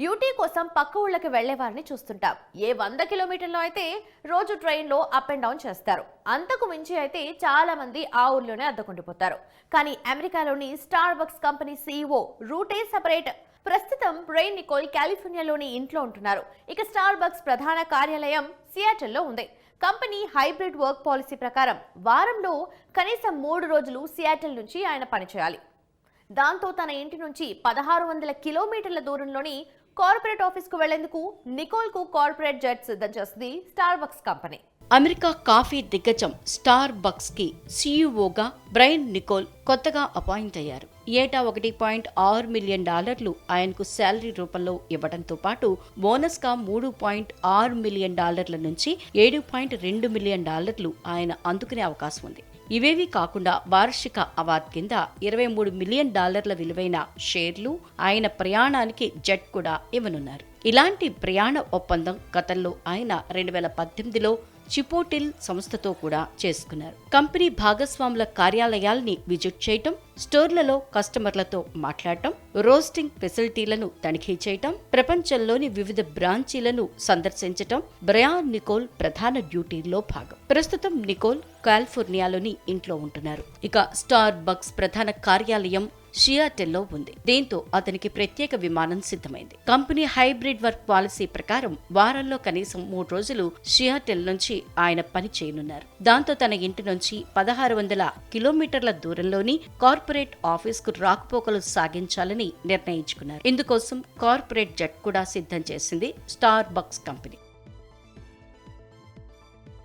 Duty కోసం పక్క ఊళ్ళకి వెళ్ళే వారిని చూస్తుంటాం. ఏ వంద కిలోమీటర్లో అయితే రోజు ట్రైన్లో అప్ అండ్ డౌన్ చేస్తారు. అంతకు మించి అయితే చాలా మంది ఆ ఊర్లోనే అద్దకుండిపోతారు. కానీ అమెరికాలోని స్టార్ బక్స్ కంపెనీ సీఈఓ రూటే సెపరేట్ ప్రస్తుతం బ్రెయిన్ నికోల్ కాలిఫోర్నియాలోని ఇంట్లో ఉంటున్నారు. ఇక స్టార్ బక్స్ ప్రధాన కార్యాలయం సియాటల్లో ఉంది. కంపెనీ హైబ్రిడ్ వర్క్ పాలసీ ప్రకారం వారంలో కనీసం మూడు రోజులు సియాటల్ నుంచి ఆయన పనిచేయాలి. దాంతో తన ఇంటి నుంచి పదహారు వందల కిలోమీటర్ల దూరంలోని కార్పొరేట్ ఆఫీస్కు వెళ్ళేందుకు నికోల్కు కార్పొరేట్ జెట్ సిద్ధం చేస్తుంది Starbucks company. America coffee దిగ్గజం స్టార్ బక్స్కి సీఈఓగా బ్రైన్ నికోల్ కొత్తగా అపాయింట్ అయ్యారు. ఏటా ఒకటి పాయింట్ ఆరు మిలియన్ డాలర్లు ఆయనకు శాలరీ రూపంలో ఇవ్వడంతో పాటు బోనస్గా మూడు పాయింట్ ఆరు మిలియన్ డాలర్ల నుంచి ఏడు పాయింట్ రెండు మిలియన్ డాలర్లు ఆయన అందుకునే అవకాశం ఉంది. ఇవేవి కాకుండా వార్షిక అవార్డు కింద ఇరవై మూడు మిలియన్ డాలర్ల విలువైన షేర్లు ఆయన ప్రయాణానికి జెట్ కూడా ఇవ్వనున్నారు. ఇలాంటి ప్రయాణ ఒప్పందం గతంలో ఆయన రెండు వేల పద్దెనిమిదిలో చిపోటిల్ సంస్థతో కూడా చేసుకున్నారు. కంపెనీ భాగస్వాముల కార్యాలయాల్ని విజిట్ చేయటం స్టోర్లలో కస్టమర్లతో మాట్లాడటం రోస్టింగ్ ఫెసిలిటీలను తనిఖీ చేయటం ప్రపంచంలోని వివిధ బ్రాంచీలను సందర్శించటం బ్రయాన్ నికోల్ ప్రధాన డ్యూటీల్లో భాగం. ప్రస్తుతం నికోల్ కాలిఫోర్నియాలోని ఇంట్లో ఉంటున్నారు. ఇక స్టార్ బక్స్ ప్రధాన కార్యాలయం షియాటెల్లో ఉంది. దీంతో అతనికి ప్రత్యేక విమానం సిద్ధమైంది. కంపెనీ హైబ్రిడ్ వర్క్ పాలసీ ప్రకారం వారంలో కనీసం మూడు రోజులు షియాటెల్ నుంచి ఆయన పని చేయనున్నారు. దాంతో తన ఇంటి నుంచి పదహారు వందల కిలోమీటర్ల దూరంలోని కార్పొరేట్ ఆఫీస్కు రాకపోకలు సాగించాలని నిర్ణయించుకున్నారు. ఇందుకోసం కార్పొరేట్ జెట్ కూడా సిద్ధం చేసింది స్టార్ బక్స్ కంపెనీ.